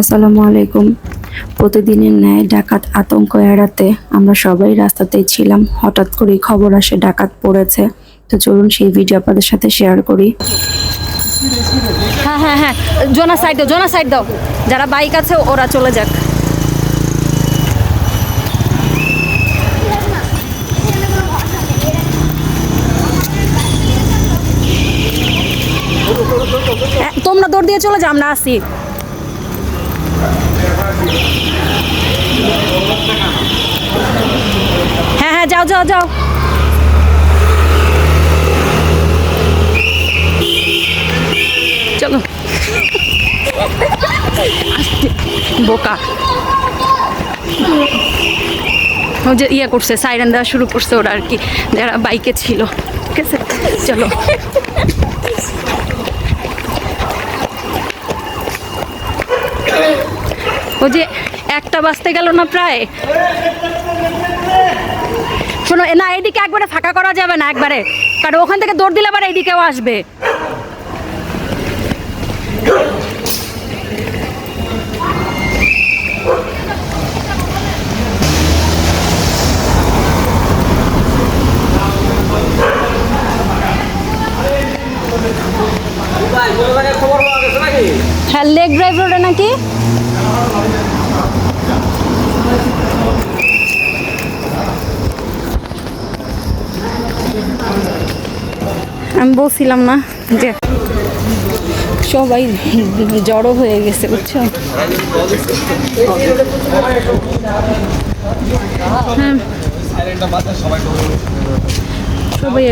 আসসালামু আলাইকুম। প্রতিদিনের ন্যায় ডাকাত আতঙ্ক এড়াতে আমরা সবাই রাস্তাতেই ছিলাম। হঠাৎ করেই খবর আসে ডাকাত পড়েছে। তো চলুন সেই ভিডিও আপনাদের সাথে শেয়ার করি। হ্যাঁ হ্যাঁ হ্যাঁ। জোনা সাইড দাও, জোনা সাইড দাও। যারা বাইক আছে, ওরা চলে যাক। তোমরা দৌড় দিয়ে চলে যাও, আমরা আসি। হ্যাঁ হ্যাঁ যাও যাও যাও। চলো। বোকা। ও যে ইয়ে করছে সাইরেন দেওয়া শুরু করছে ওরা আর কি। যারা বাইকে ছিল। ঠিক আছে? চলো। যে একটা বাজতে গেল না প্রায়। শোনো, না, এদিকে একবারে ফাঁকা করা যাবে না একবারে। কারণ ওখান থেকে দৌড় দিলে আবার এইদিকেও আসবে। হ্যাঁ লেগ ড্রাইভ রোডে নাকি? আমি বলছিলাম না যে সবাই জড়ো হয়ে গেছে বুঝছ? হ্যাঁ। সবাই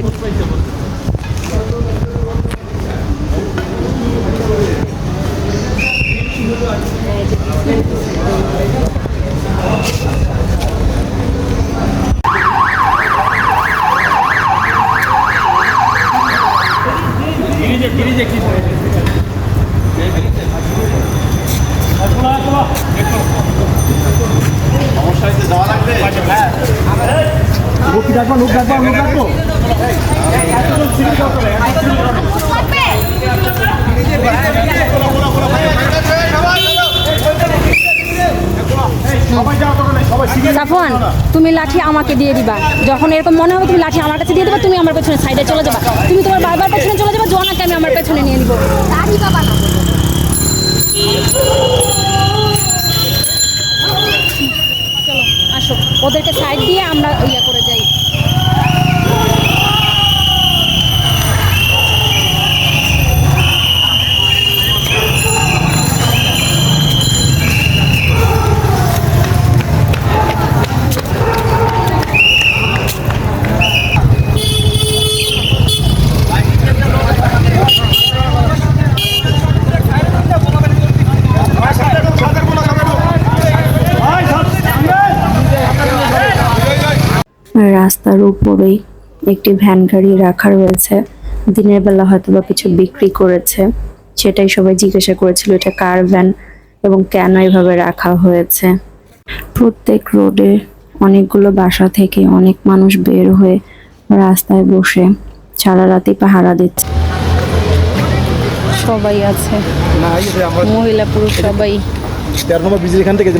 সাফওয়ান, তুমি লাঠি আমাকে দিয়ে দিবা। যখন এরকম মনে হবে তুমি লাঠি আমার কাছে দিয়ে দেবা, তুমি আমার পেছনে সাইডে চলে যাবা। তুমি তোমার বারবার পেছনে চলে যাবা ওদেরকে সাইড দিয়ে আমরা ইয়ে করে। রাস্তার উপরেই একটি ভ্যান গাড়ি রাখা রয়েছে। দিনের বেলা হয়তো বা কিছু বিক্রি করেছে। সেটাই সবাই জিজ্ঞাসা করেছিল এটা কার ভ্যান এবং কেন এভাবে রাখা হয়েছে? প্রত্যেক রোডে অনেকগুলো বাসা থেকে অনেক মানুষ বের হয়ে রাস্তায় বসে সারা রাতে পাহারা দিচ্ছে। সবাই আছে। মহিলা পুরুষ সবাই। এখান থেকে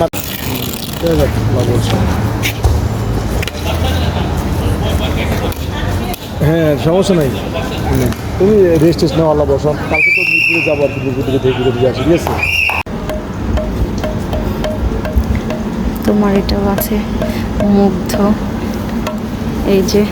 হ্যাঁ সমস্যা নাই। তুমি রেস্ট টেস্ট নাও আল্লাহ বসো কালকে তো মিরপুরে যাব আর কি মিরপুর থেকে দেখে ঘুরে আসি ঠিক আছে? তোমার এটাও আছে মুগ্ধ। এই যে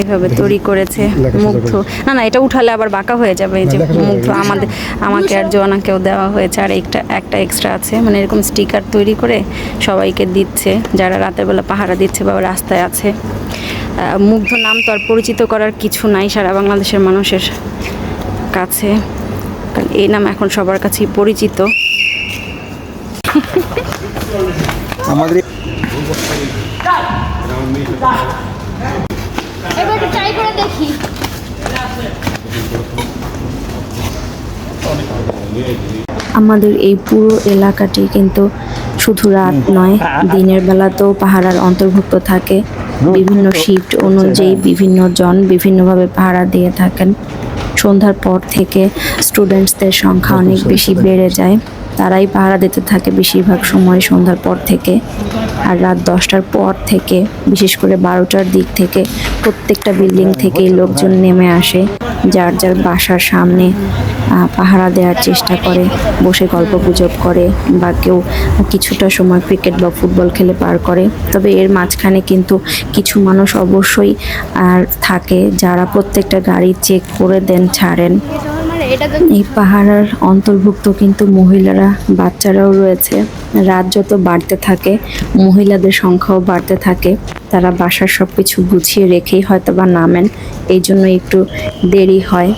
এভাবে তৈরি করেছে মুগ্ধ। না না এটা উঠালে আবার বাঁকা হয়ে যাবে এই যে মুগ্ধ আমাদের আমাকে আর জোয়ানাকেও দেওয়া হয়েছে আর একটা একটা এক্সট্রা আছে। মানে এরকম স্টিকার তৈরি করে সবাইকে দিচ্ছে যারা রাতের বেলা পাহারা দিচ্ছে বা রাস্তায় আছে। মুগ্ধ নাম তো আর পরিচিত করার কিছু নাই সারা বাংলাদেশের মানুষের কাছে। কারণ এই নাম এখন সবার কাছেই পরিচিত। আমাদের ট্রাই করে দেখি। আমাদের এই পুরো এলাকাটি কিন্তু শুধু রাত নয় দিনের বেলাতেও পাহারার অন্তর্ভুক্ত থাকে। বিভিন্ন শিফট অনুযায়ী বিভিন্ন জন বিভিন্নভাবে ভাড়া দিয়ে থাকেন। সন্ধ্যার পর থেকে স্টুডেন্টসদের সংখ্যা অনেক বেশি বেড়ে যায়। তারাই ভাড়া দিতে থাকে বেশিরভাগ সময় সন্ধ্যার পর থেকে। আর রাত দশটার পর থেকে বিশেষ করে বারোটার দিক থেকে প্রত্যেকটা বিল্ডিং থেকে লোকজন নেমে আসে, যার যার বাসার সামনে পাহারা দেওয়ার চেষ্টা করে, বসে গল্প গুজব করে বা কেউ কিছুটা সময় ক্রিকেট বা ফুটবল খেলে পার করে। তবে এর মাঝখানে কিন্তু কিছু মানুষ অবশ্যই আর থাকে যারা প্রত্যেকটা গাড়ি চেক করে দেন, ছাড়েন। এই পাহাড়ের অন্তর্ভুক্ত কিন্তু মহিলারা, বাচ্চারাও রয়েছে। রাত যত বাড়তে থাকে, মহিলাদের সংখ্যাও বাড়তে থাকে। তারা বাসার সব কিছু গুছিয়ে রেখেই হয়তো বা নামেন। এই জন্য একটু দেরি হয়।